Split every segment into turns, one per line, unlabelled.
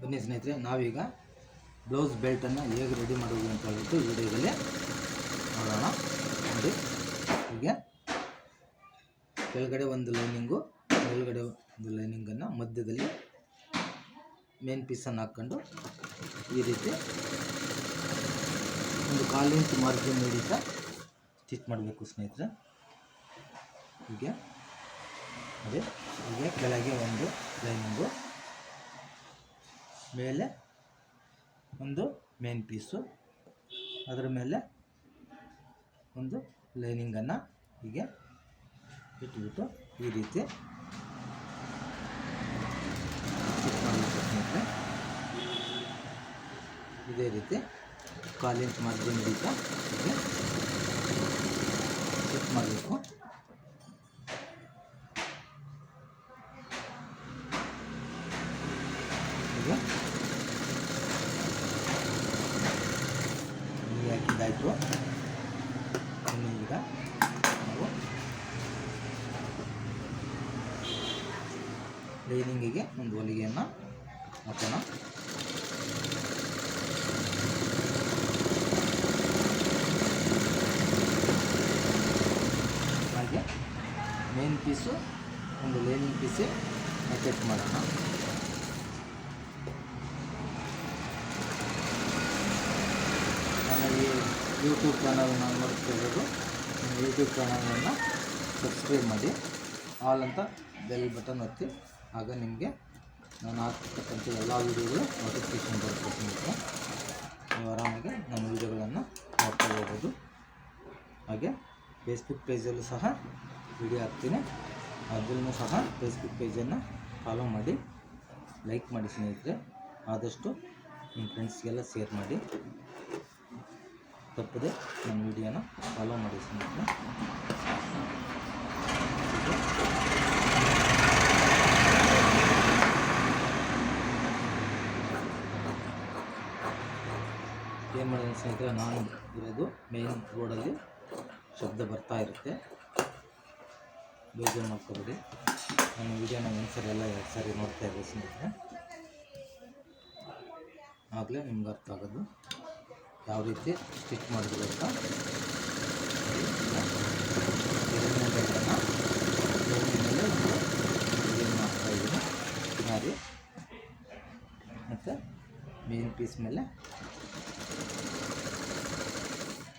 ಬನ್ನಿ ಸ್ನೇಹಿತರೆ, ನಾವೀಗ ಬ್ಲೌಸ್ ಬೆಲ್ಟನ್ನು ಹೇಗೆ ರೆಡಿ ಮಾಡೋದು ಅಂತ ಹೇಳ್ಬಿಟ್ಟು ವಿಡಿಯೋದಲ್ಲಿ ನೋಡೋಣ. ನೋಡಿ ಹೀಗೆ ಕೆಳಗಡೆ ಒಂದು ಲೈನಿಂಗು, ಮೇಲ್ಗಡೆ ಒಂದು ಲೈನಿಂಗನ್ನು ಮಧ್ಯದಲ್ಲಿ ಮೇನ್ ಪೀಸನ್ನು ಹಾಕ್ಕೊಂಡು ಈ ರೀತಿ ಒಂದು ಕಾಲು ಇಂಚ್ ಮಾರ್ಜಿನ್ ಹಿಡಿತ ಸ್ಟಿಚ್ ಮಾಡಬೇಕು ಸ್ನೇಹಿತರೆ. ಹೀಗೆ ಅದೇ ಹೀಗೆ ಕೆಳಗೆ ಒಂದು ಮೇಲೆ ಒಂದು ಮೇನ್ ಪೀಸು ಅದರ ಮೇಲೆ ಒಂದು ಲೈನಿಂಗನ್ನು ಹೀಗೆ ಇಟ್ಬಿಟ್ಟು ಈ ರೀತಿ ಇದೇ ರೀತಿ ಕಾಲಿಂಗ್ ಮಾರ್ಜಿನ್ ಹಿಡಿತಾ ಮಾಡಬೇಕು ಹೀಗೆ ಹೀಗೆ ಹಾಕಿದ್ದಾಯಿತು ಇನ್ನು ಈಗ ನಾವು ಲೈನಿಂಗಿಗೆ ಒಂದು ಹೊಲಿಗೆಯನ್ನು ಹಾಕೋಣ. ಹಾಗೆ ಮೇನ್ ಪೀಸು ಒಂದು ಲೈನಿಂಗ್ ಪೀಸೇ ಅಟೆಕ್ಟ್ ಮಾಡೋಣ. ಯೂಟ್ಯೂಬ್ ಚಾನಲ್ನ ನೋಡ್ತಿರೋದು ನಿಮ್ಮ ಯೂಟ್ಯೂಬ್ ಚಾನಲನ್ನು ಸಬ್ಸ್ಕ್ರೈಬ್ ಮಾಡಿ. ಆಲ್ ಅಂತ ಬೆಲ್ ಬಟನ್ ಒತ್ತಿ. ಆಗ ನಿಮಗೆ ನಾನು ಹಾಕ್ತಕ್ಕಂಥ ಎಲ್ಲ ವೀಡಿಯೋಗಳು ನೋಟಿಫಿಕೇಷನ್ ಬರುತ್ತೆ ನೀವು ಆರಾಮಾಗಿ ನನ್ನ ವೀಡಿಯೋಗಳನ್ನು ನೋಡ್ತಾ ಹೋಗ್ಬೋದು. ಹಾಗೆ ಫೇಸ್ಬುಕ್ ಪೇಜಲ್ಲೂ ಸಹ ವಿಡಿಯೋ ಹಾಕ್ತೀನಿ. ಅದರಲ್ಲೂ ಸಹ ಫೇಸ್ಬುಕ್ ಪೇಜನ್ನು ಫಾಲೋ ಮಾಡಿ ಲೈಕ್ ಮಾಡಿ ಸ್ನೇಹಿತರೆ. ಆದಷ್ಟು ನಿಮ್ಮ ಫ್ರೆಂಡ್ಸ್ಗೆಲ್ಲ ಶೇರ್ ಮಾಡಿ. ತಪ್ಪದೆ. ನನ್ನ ವಿಡಿಯೋನ ಫಾಲೋ ಮಾಡಿ ಸ್ನೇಹಿತರೆ. ಏನು ಮಾಡಿದ್ರೆ ಸ್ನೇಹಿತರೆ? ನಾನು ಇರೋದು ಮೇನ್ ರೋಡಲ್ಲಿ ಶಬ್ದ ಬರ್ತಾ ಇರುತ್ತೆ. ಬೇಜಾರು ಮಾಡ್ಕೋಬೇಡಿ. ನನ್ನ ವಿಡಿಯೋನ ಒಂದು ಸರಿ ಎಲ್ಲ ಎರಡು ಸಾರಿ ನೋಡ್ತಾ ಇರೋದು ಸ್ನೇಹಿತರೆ. ಆಗಲೇ ನಿಮ್ಗೆ ಅರ್ಥ ಆಗೋದು. ಯಾವ ರೀತಿ ಸ್ಟಿಚ್ ಮಾಡಿದ್ರು ಅಂತ. ಎರಡನೇ ಬೆಲ್ಟನ್ನು ಬೆಲ್ಟಿನ ಮೇಲೆ ಒಂದು ಡಿಸೈನ್ ಮಾಡ್ತಾ ಇದ್ದೀನಿ ನಾರಿ ಮತ್ತು ಮೇನ್ ಪೀಸ್ ಮೇಲೆ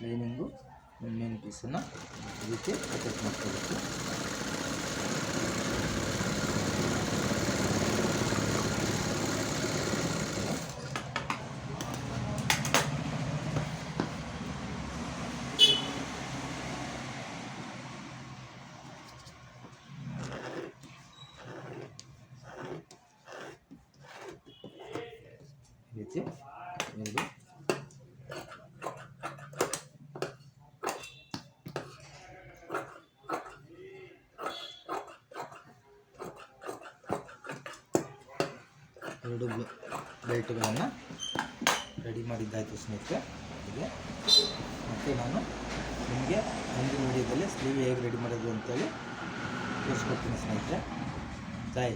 ಲೈನಿಂಗು ಮೇನ್ ಪೀಸನ್ನು ಈ ರೀತಿ ಅಟ್ಯಾಚ್ ಮಾಡ್ಕೋಬೇಕು. ರೀತಿ ಒಂದು. ಎರಡು ಬೆಲ್ಟ್ಗಳನ್ನು ರೆಡಿ ಮಾಡಿದ್ದಾಯಿತು ಸ್ನೇಹಿತರೆ. ಹೀಗೆ. ಮತ್ತು ನಾನು ನಿಮಗೆ ಮುಂದಿನ ವಿಡಿಯೋದಲ್ಲಿ ಸ್ಲೀವ್ ಹೇಗೆ ರೆಡಿ ಮಾಡೋದು ಅಂತೇಳಿ ತೋರಿಸ್ಕೊಡ್ತೀನಿ ಸ್ನೇಹಿತರೆ. ಜೈ